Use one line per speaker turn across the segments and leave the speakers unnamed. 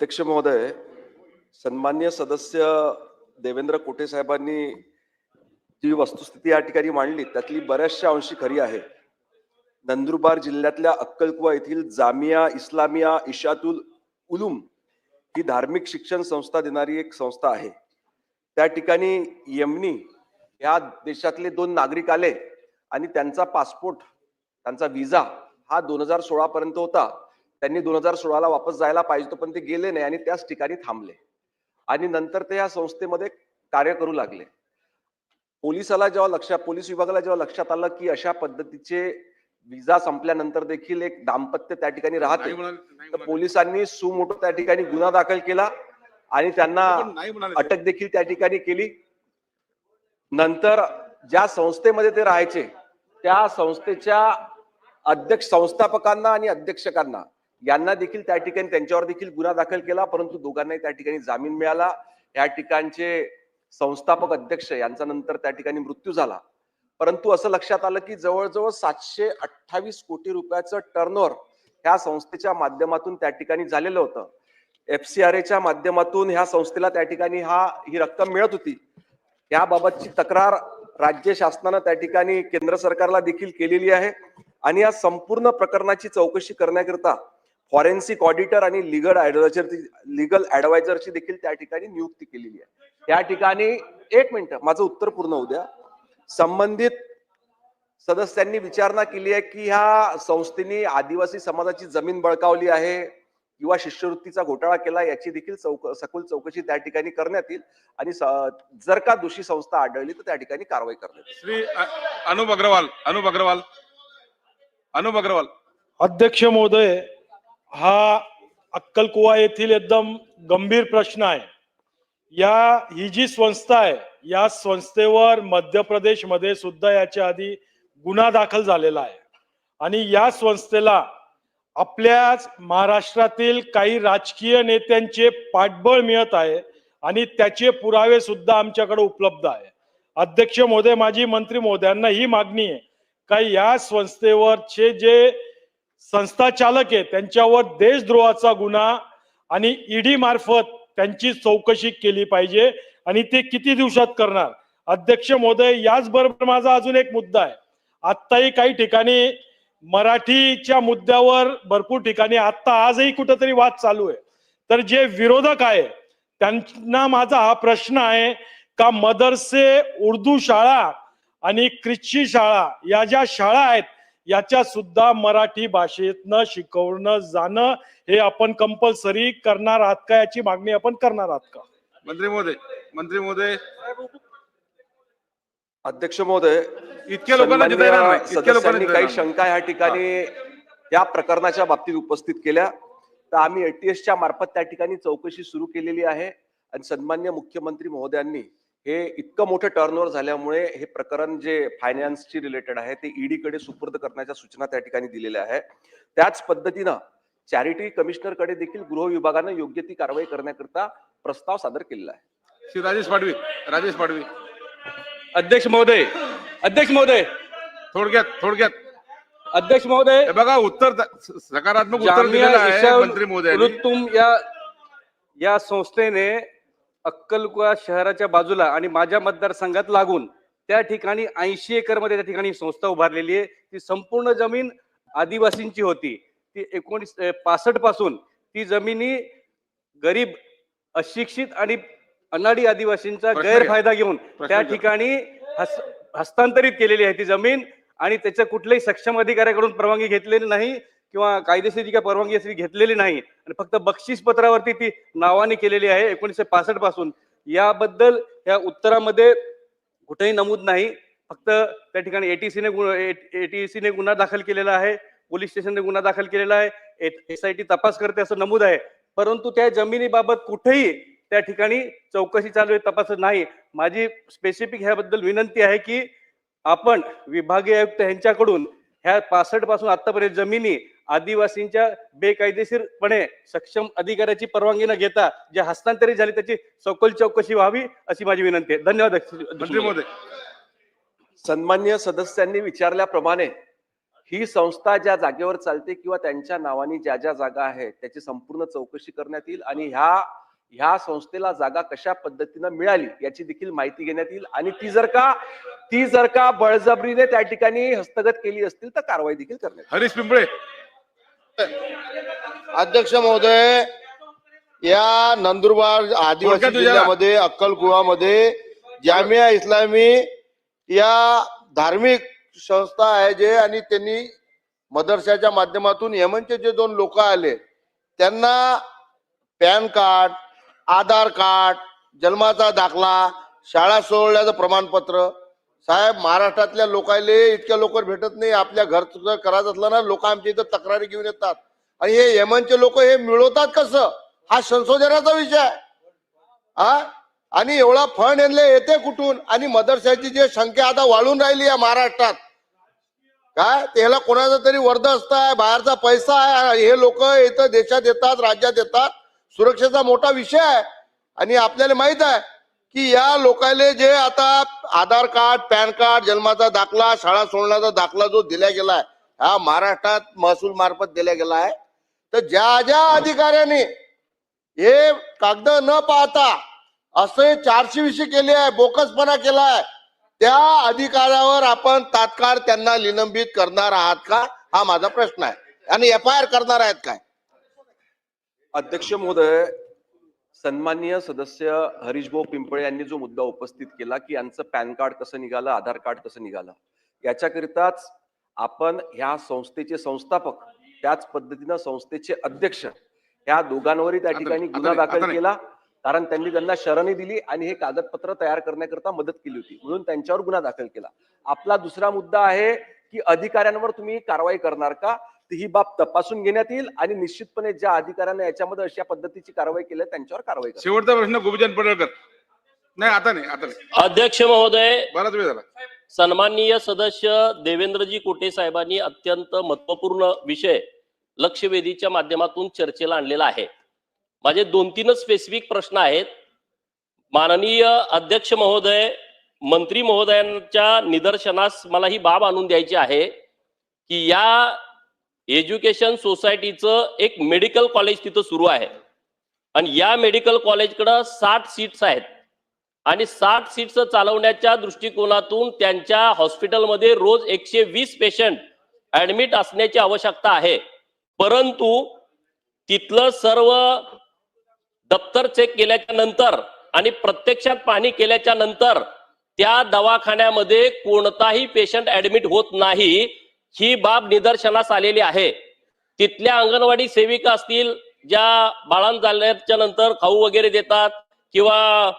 अध्यक्ष महोदय सन्मान्य सदस्य देवेंद्र कोटे साहेबांनी जी वस्तुस्थिती या ठिकाणी मांडली त्यातली बऱ्याचशा अंशी खरी आहे नंदुरबार जिल्ह्यातल्या अक्कलकुवा येथील जामिया इस्लामिया इशातुल उलूम ही धार्मिक शिक्षण संस्था देणारी एक संस्था आहे. त्या ठिकाणी यमनी या देशातले दोन नागरिक आले आणि त्यांचा पासपोर्ट त्यांचा विजा हा दोन हजार सोळा पर्यंत होता. त्यांनी दोन हजार सोळाला वापस जायला पाहिजे होतं, पण ते गेले नाही आणि त्याच ठिकाणी थांबले आणि नंतर ते या संस्थेमध्ये कार्य करू लागले पोलिसाला जेव्हा लक्षात पोलीस विभागाला जेव्हा लक्षात आलं की अशा पद्धतीचे विजा संपल्यानंतर देखील एक दाम्पत्य त्या ठिकाणी राहते तर. पोलिसांनी सुमोटो त्या ठिकाणी गुन्हा दाखल केला आणि त्यांना. अटक देखील त्या ठिकाणी केली नंतर ज्या संस्थेमध्ये ते राहायचे त्या संस्थेच्या अध्यक्ष संस्थापकांना आणि अध्यक्षकांना यांना देखील त्या ठिकाणी त्यांच्यावर देखील गुन्हा दाखल केला परंतु दोघांनाही त्या ठिकाणी जामीन मिळाला. या ठिकाणचे संस्थापक अध्यक्ष यांचा नंतर त्या ठिकाणी मृत्यू झाला. परंतु असं लक्षात आलं की जवळजवळ सातशे अठ्ठावीस कोटी रुपयाचं टर्नओव्हर ह्या संस्थेच्या माध्यमातून त्या ठिकाणी झालेलं होतं. एफ सी आर एच्या माध्यमातून ह्या संस्थेला त्या ठिकाणी हा ही रक्कम मिळत होती. याबाबतची तक्रार राज्य शासनानं त्या ठिकाणी केंद्र सरकारला देखील केलेली आहे. आणि या संपूर्ण प्रकरणाची चौकशी करण्याकरिता फॉरेन्सिक ऑडिटर आणि लिगल ऍडवायझर लिगल ऍडवायझरची देखील त्या ठिकाणी नियुक्ती केलेली आहे. त्या ठिकाणी एक मिनिट माझं उत्तर पूर्ण होऊ द्या. संबंधित सदस्यांनी विचारणा केली आहे की ह्या संस्थेने आदिवासी समाजाची जमीन बळकावली आहे किंवा शिष्यवृत्तीचा घोटाळा केला याची देखील चौक सखोल चौकशी त्या ठिकाणी करण्यात येईल आणि स- जर का दोषी संस्था आढळली तर त्या ठिकाणी कारवाई करण्यात येईल.
श्री अनुप अग्रवाल अनुप अग्रवाल अनुप अग्रवाल.
अध्यक्ष महोदय हा अक्कलकुवा येथील एकदम गंभीर प्रश्न आहे. या ही जी संस्था आहे या संस्थेवर मध्य प्रदेशमध्ये सुद्धा याच्या आधी गुन्हा दाखल झालेला आहे. आणि या संस्थेला आपल्याच महाराष्ट्रातील काही राजकीय नेत्यांचे पाठबळ मिळत आहे आणि त्याचे पुरावे सुद्धा आमच्याकडे उपलब्ध आहे. अध्यक्ष महोदय माजी मंत्री महोदयांना ही मागणी आहे का या संस्थेवरचे जे संस्था चालक आहे त्यांच्यावर देशद्रोहाचा गुन्हा आणि ईडी मार्फत त्यांची चौकशी केली पाहिजे आणि ते किती दिवसात करणार? अध्यक्ष महोदय याचबरोबर माझा अजून एक मुद्दा आहे. आत्ताही काही ठिकाणी मराठीच्या मुद्द्यावर भरपूर ठिकाणी आत्ता आजही कुठंतरी वाद चालू आहे. तर जे विरोधक आहे त्यांना माझा हा प्रश्न आहे का मदरसे उर्दू शाळा आणि क्रिश्ची शाळा या ज्या शाळा आहेत याच्या सुद्धा मराठी भाषेतनं शिकवणं जाणं हे आपण कंपल्सरी करणार आहात का? याची मागणी आपण करणार आहात का?
मंत्री महोदय मंत्री महोदय.
अध्यक्ष महोदय
इतक्या लोकांना जिता येणार नाही इतक्या लोकांना
सदस्यांनी
जिता
काही
येणार नाही.
शंका या ठिकाणी या प्रकरणाच्या बाबतीत उपस्थित केल्या. तर आम्ही एटीएसच्या मार्फत त्या ठिकाणी चौकशी सुरू केलेली आहे. आणि सन्मान्य मुख्यमंत्री महोदयांनी हे इतकं मोठं टर्नओव्हर झाल्यामुळे हे प्रकरण जे फायनान्सची रिलेटेड आहे ते ईडी कडे सुपूर्द करण्याच्या सूचना त्या ठिकाणी दिलेल्या आहे त्याच पद्धतीनं चॅरिटी कमिशनरकडे देखील गृह विभागानं योग्य ती कारवाई करण्याकरता प्रस्ताव सादर केलेला आहे.
श्री राजेश पाडवी राजेश पाडवी.
अध्यक्ष महोदय अध्यक्ष महोदय.
थोडक्यात थोडक्यात.
अध्यक्ष महोदय.
हे बघा उत्तर सकारात्मक उत्तर मंत्री महोदय
या संस्थेने अक्कलकुवा शहराच्या बाजूला आणि माझ्या मतदारसंघात लागून त्या ठिकाणी ऐंशी एकरमध्ये त्या ठिकाणी संस्था उभारलेली आहे ती संपूर्ण जमीन आदिवासींची होती ती एकोणीस पासष्टपासून ती जमिनी गरीब अशिक्षित आणि अनाडी आदिवासींचा. गैरफायदा घेऊन त्या. ठिकाणी हस- हस्तांतरित केलेली आहे ती जमीन आणि त्याच्या कुठल्याही सक्षम अधिकाऱ्याकडून परवानगी घेतलेली नाही किंवा कायदेशीर जी परवानगी असेल घेतलेली नाही. आणि फक्त बक्षीस पत्रावरती ती नावाने केलेली आहे एकोणीसशे पासष्टपासून. याबद्दल या उत्तरामध्ये कुठेही नमूद नाही. फक्त त्या ठिकाणी एटीसीने एटीसीने गुन्हा दाखल केलेला आहे पोलीस स्टेशनने गुन्हा दाखल केलेला आहे एस आय टी तपास करते असं नमूद आहे. परंतु त्या जमिनीबाबत कुठेही त्या ठिकाणी चौकशी चालू आहे तपास नाही. माझी स्पेसिफिक ह्याबद्दल विनंती आहे की आपण विभागीय आयुक्त यांच्याकडून ह्या पासष्टपासून आतापर्यंत जमिनी आदिवासींच्या बेकायदेशीरपणे सक्षम अधिकाऱ्याची परवानगी न घेता जे हस्तांतरित झाली त्याची सखोल चौकशी व्हावी अशी माझी विनंती आहे. धन्यवाद
सन्मान्य सदस्यांनी विचारल्याप्रमाणे ही संस्था ज्या जागेवर चालते किंवा त्यांच्या नावाने ज्या ज्या जागा आहेत त्याची संपूर्ण चौकशी करण्यात येईल आणि ह्या ह्या संस्थेला जागा कशा पद्धतीनं मिळाली याची देखील माहिती घेण्यात येईल. आणि ती जर का ती जर का बळजबरीने त्या ठिकाणी हस्तगत केली असतील तर कारवाई देखील करण्यात येईल.
हरीश पिंपळे.
अध्यक्ष महोदय या नंदुरबार आदिवासी. जिल्ह्यामध्ये अक्कलकुवामध्ये जामिया इस्लामी या धार्मिक संस्था आहे जे आणि त्यांनी मदरशाच्या माध्यमातून यमनचे जे दोन लोक आले त्यांना पॅन कार्ड आधार कार्ड जन्माचा दाखला शाळा सोडल्याचं प्रमाणपत्र साहेब महाराष्ट्रातल्या लोकायले इतक्या लवकर भेटत नाही. आपल्या घरचं करायचं असलं ना लोक आमच्या इथं तक्रारी घेऊन येतात. आणि हे यमनचे लोक हे मिळवतात कसं? हा संशोधनाचा विषय आहे. हा आणि एवढा फंड यांना येते कुठून? आणि मदरशाची जी संख्या आता वाढून राहिली आहे महाराष्ट्रात. काय? त्याला कोणाचा तरी वर्ध असताय बाहेरचा पैसा आहे. हे लोक इथं देशात येतात राज्यात येतात. सुरक्षेचा मोठा विषय आहे. आणि आपल्याला माहीत आहे की या लोकांना जे आता आधार कार्ड पॅन कार्ड जन्माचा दाखला शाळा सोडण्याचा दाखला जो दिला गेलाय हा महाराष्ट्रात महसूल मार्फत दिला गेला आहे. तर ज्या ज्या अधिकाऱ्यांनी हे कागद न पाहता असे चारशे विषय केले आहे बोकसपणा केलाय त्या अधिकाऱ्यावर आपण तात्काळ त्यांना निलंबित करणार आहात का? हा माझा प्रश्न आहे. आणि एफ आय आर करणार आहेत काय?
अध्यक्ष महोदय सन्माननीय सदस्य हरीशभाऊ पिंपळे यांनी जो मुद्दा उपस्थित केला की यांचं पॅन कार्ड कसं निघालं आधार कार्ड कसं निघालं याच्याकरिताच आपण ह्या संस्थेचे संस्थापक त्याच पद्धतीनं संस्थेचे अध्यक्ष ह्या दोघांवरही त्या ठिकाणी
नाही,
गुन्हा दाखल. केला. कारण त्यांनी त्यांना शरणी दिली आणि हे कागदपत्र तयार करण्याकरता मदत केली होती. म्हणून त्यांच्यावर गुन्हा दाखल केला. आपला दुसरा मुद्दा आहे की अधिकाऱ्यांवर तुम्ही कारवाई करणार का? ही बाब तपासून घेण्यात येईल आणि निश्चितपणे ज्या अधिकाऱ्यांना याच्यामध्ये अशा पद्धतीची कारवाई केली त्यांच्यावर कारवाई करा
शेवटचा प्रश्न गोपीचंद पडळकर. नाही आता नाही आता नाही.
अध्यक्ष महोदय
बराच वेळ झाला.
सन्माननीय सदस्य देवेंद्रजी कोटे साहेबांनी अत्यंत महत्त्वपूर्ण विषय लक्षवेधीच्या माध्यमातून चर्चेला आणलेला आहे. माझे दोन तीनच स्पेसिफिक प्रश्न आहेत. माननीय अध्यक्ष महोदय मंत्री महोदयांच्या निदर्शनास मला ही बाब आणून द्यायची आहे की या एज्युकेशन सोसायटीचं एक मेडिकल कॉलेज तिथं सुरू आहे. आणि या मेडिकल कॉलेजकडं साठ सीट्स आहेत. आणि साठ सीट्स चालवण्याच्या दृष्टिकोनातून त्यांच्या हॉस्पिटलमध्ये रोज एकशे वीस पेशंट ऍडमिट असण्याची आवश्यकता आहे. परंतु तिथलं सर्व दप्तर चेक केल्याच्यानंतर आणि प्रत्यक्षात पाहणी केल्याच्यानंतर त्या दवाखान्यामध्ये कोणताही पेशंट ऍडमिट होत नाही. ही बाब निदर्शनास आलेली आहे. तिथल्या अंगणवाडी सेविका असतील ज्या बाळांत झाल्याच्यानंतर खाऊ वगैरे देतात किंवा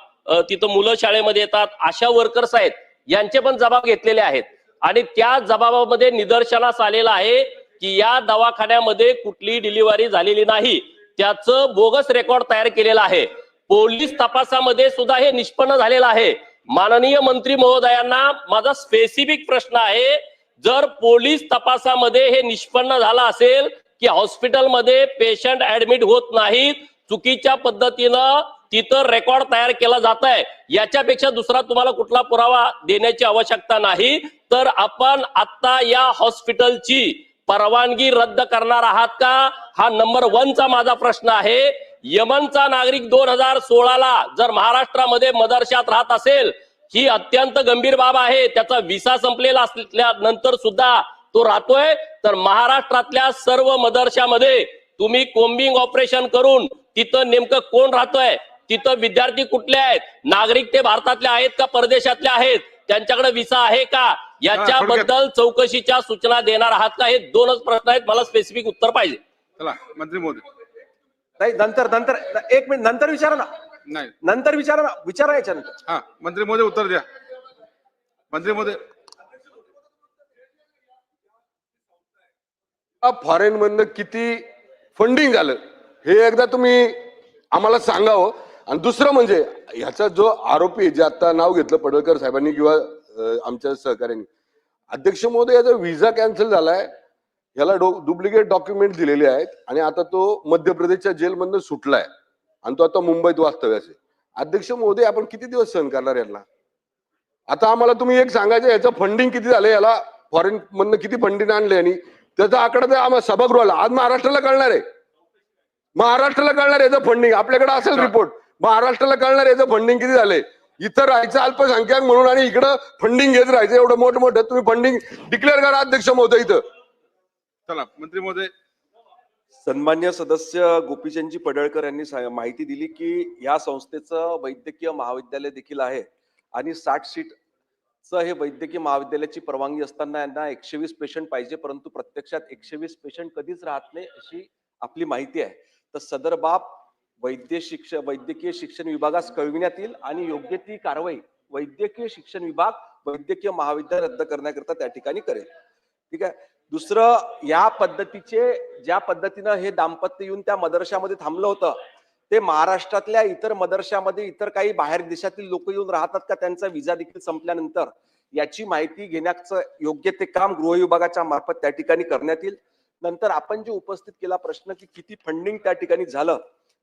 तिथं मुलं शाळेमध्ये येतात अशा वर्कर्स आहेत यांचे पण जबाब घेतलेले आहेत. आणि त्या जबाबामध्ये निदर्शनास आलेलं आहे की या दवाखान्यामध्ये कुठली डिलिव्हरी झालेली नाही. त्याचं बोगस रेकॉर्ड तयार केलेलं आहे. पोलीस तपासामध्ये सुद्धा हे निष्पन्न झालेलं आहे. माननीय मंत्री महोदयांना माझा स्पेसिफिक प्रश्न आहे जर पोलीस तपासामध्ये हे निष्पन्न झालं असेल की हॉस्पिटलमध्ये पेशंट ऍडमिट होत नाहीत चुकीच्या पद्धतीनं तिथं रेकॉर्ड तयार केला जात आहे याच्यापेक्षा दुसरा तुम्हाला कुठला पुरावा देण्याची आवश्यकता नाही तर आपण आता या हॉस्पिटलची परवानगी रद्द करणार आहात का? हा नंबर वनचा माझा प्रश्न आहे. यमनचा नागरिक दोन हजार सोळाला जर महाराष्ट्रामध्ये मदरशात राहत असेल ही अत्यंत गंभीर बाब आहे. त्याचा विसा संपलेला असल्यानंतर सुद्धा तो राहतोय. तर महाराष्ट्रातल्या सर्व मदरशामध्ये तुम्ही कोम्बिंग ऑपरेशन करून तिथं नेमकं कोण राहतोय? तिथं विद्यार्थी कुठले आहेत? नागरिक ते भारतातले आहेत का परदेशातले आहेत? त्यांच्याकडे विसा आहे का? याच्याबद्दल चौकशीच्या सूचना देणार आहात का? हे दोनच प्रश्न आहेत. मला स्पेसिफिक उत्तर पाहिजे.
चला मंत्री महोदय
नाही नंतर नंतर एक मिनिट नंतर विचारा ना.
नाही.
नंतर विचारा ना विचारा याच्यानंतर
हा मंत्री महोदय उत्तर द्या. मंत्री महोदय
फॉरेन मधनं किती फंडिंग झालं हे एकदा तुम्ही आम्हाला सांगावं आणि दुसरं म्हणजे ह्याचा जो आरोपी जे आता नाव घेतलं पडळकर साहेबांनी किंवा अं, आमच्या सहकार्यांनी अध्यक्ष महोदय याचा व्हिसा कॅन्सल झालाय. याला डुप्लिकेट डॉक्युमेंट दिलेले आहेत. आणि आता तो मध्य प्रदेशच्या जेलमधनं सुटलाय. आणि तो आता मुंबईत वास्तव्यास आहे. अध्यक्ष महोदय आपण किती दिवस सहन करणार यांना? आता आम्हाला तुम्ही एक सांगायचं याचं फंडिंग किती झालं याला फॉरेन मधनं किती फंडिंग आणले आणि त्याचा आकडा तर आम्हाला सभागृहाला आज महाराष्ट्राला कळणार आहे. महाराष्ट्राला कळणार याचं फंडिंग आपल्याकडे असेल रिपोर्ट महाराष्ट्राला कळणार याचं फंडिंग किती झालंय. इथं राहायचं अल्पसंख्याक म्हणून आणि इकडं फंडिंग घेत राहायचं. एवढं मोठं मोठं तुम्ही फंडिंग डिक्लेअर करा अध्यक्ष महोदय इथं.
चला मंत्री महोदय
सन्मान्य सदस्य गोपीचंदजी पडळकर यांनी माहिती दिली की या संस्थेचं वैद्यकीय महाविद्यालय देखील आहे आणि साठ सीटचं हे वैद्यकीय महाविद्यालयाची परवानगी असताना यांना एकशे वीस पेशंट पाहिजे परंतु प्रत्यक्षात एकशे वीस पेशंट कधीच राहत नाही अशी आपली माहिती आहे. तर सदर बाब वैद्य शिक्षण वैद्यकीय शिक्षण विभागास कळविण्यात येईल आणि योग्य ती कारवाई वैद्यकीय शिक्षण विभाग वैद्यकीय महाविद्यालय रद्द करण्याकरता त्या ठिकाणी करेल. ठीक आहे? दुसरं या पद्धतीचे ज्या पद्धतीनं हे दाम्पत्य येऊन त्या मदरशामध्ये थांबलं होतं ते महाराष्ट्रातल्या इतर मदरशामध्ये इतर काही बाहेर देशातील लोक येऊन राहतात का? त्यांचा विजा देखील संपल्यानंतर याची माहिती घेण्याचं योग्य ते काम गृह विभागाच्या मार्फत त्या ठिकाणी करण्यात येईल. नंतर आपण जे उपस्थित केला प्रश्न की किती फंडिंग त्या ठिकाणी झालं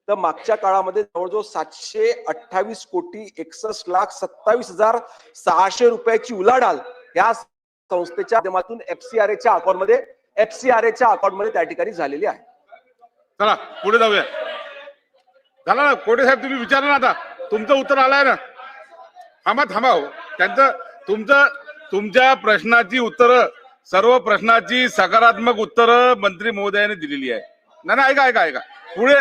तर मागच्या काळामध्ये जवळजवळ सातशे अठ्ठावीस कोटी एकसष्ट लाख सत्तावीस हजार सहाशे रुपयाची उलाढाल ह्या संस्थेच्या माध्यमातून एफसीआरएच्या अकाउंटमध्ये एफसीआरएच्या अकाउंटमध्ये त्या ठिकाणी झालेली आहे.
चला पुढे जाऊया. झालं ना? कोटे साहेब तुम्ही विचारा ना आता. तुमचं उत्तर आलंय ना? थांबा थांबा हो. त्यांचं तुमचं तुमच्या प्रश्नाची उत्तरं सर्व प्रश्नाची सकारात्मक उत्तरं मंत्री महोदयाने दिलेली आहे. नाही नाही, ऐका ऐका ऐका. पुढे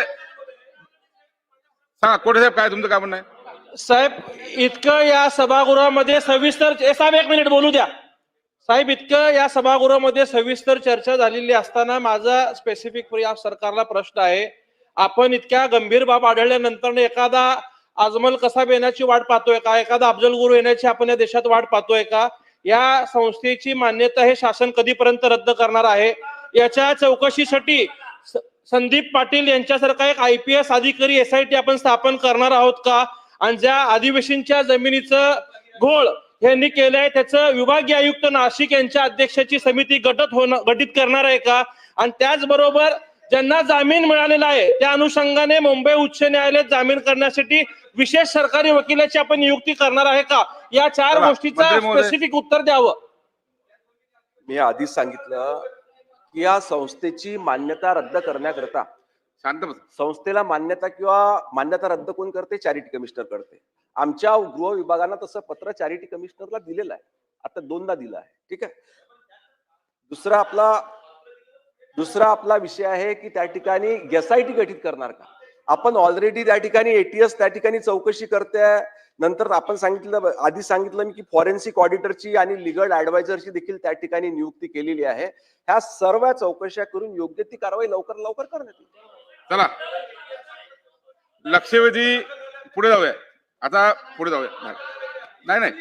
सांगा कोटे साहेब काय तुमचं काय म्हणणं आहे?
साहेब इतकं या सभागृहामध्ये सविस्तर ए, साहेब एक मिनिट बोलू द्या. साहेब इतकं या सभागृहामध्ये सविस्तर चर्चा झालेली असताना माझा स्पेसिफिक म्हणजे या सरकारला प्रश्न आहे. आपण इतक्या गंभीर बाब आढळल्यानंतर एखादा आजमल कसाब येण्याची वाट पाहतोय का? एखादा अफजल गुरु येण्याची आपण या देशात वाट पाहतोय का? या संस्थेची मान्यता हे शासन कधीपर्यंत रद्द करणार आहे? याच्या चौकशीसाठी स- संदीप पाटील यांच्यासारखा एक आय पी एस अधिकारी एस आय टी आपण स्थापन करणार आहोत का? आणि ज्या आदिवासींच्या जमिनीचं घोळ यांनी केलंय. त्याचं विभागीय आयुक्त नाशिक यांच्या अध्यक्षाची समिती गटत होणं गठीत करणार आहे का? आणि त्याचबरोबर ज्यांना जामीन मिळालेला आहे त्या अनुषंगाने मुंबई उच्च न्यायालयात जामीन करण्यासाठी विशेष सरकारी वकिलाची आपण नियुक्ती करणार आहे का? या चार गोष्टीचं. स्पेसिफिक उत्तर द्यावं.
मी आधीच सांगितलं की या संस्थेची मान्यता रद्द करण्याकरता
शांत
संस्थेला मान्यता किंवा मान्यता रद्द कोण करते? चॅरिटी कमिशनर करते. आमच्या गृह विभागानं तसं पत्र चॅरिटी कमिशनरला दिलेलं आहे. आता दोनदा दिलं आहे. ठीक आहे? दुसरा आपला दुसरा आपला विषय आहे की त्या ठिकाणी एसआयटी गठीत करणार का? आपण ऑलरेडी त्या ठिकाणी एटीएस त्या ठिकाणी चौकशी करते. नंतर आपण सांगितलं आधी सांगितलं मी की फॉरेन्सिक ऑडिटरची आणि लिगल ऍडवायझरची देखील त्या ठिकाणी नियुक्ती केलेली आहे. ह्या सर्व चौकशा करून योग्य ती कारवाई लवकर लवकर करण्यात येईल.
चला. लक्षवेधी पुढे जाऊया. आता पुढे जाऊया. नाही नाही.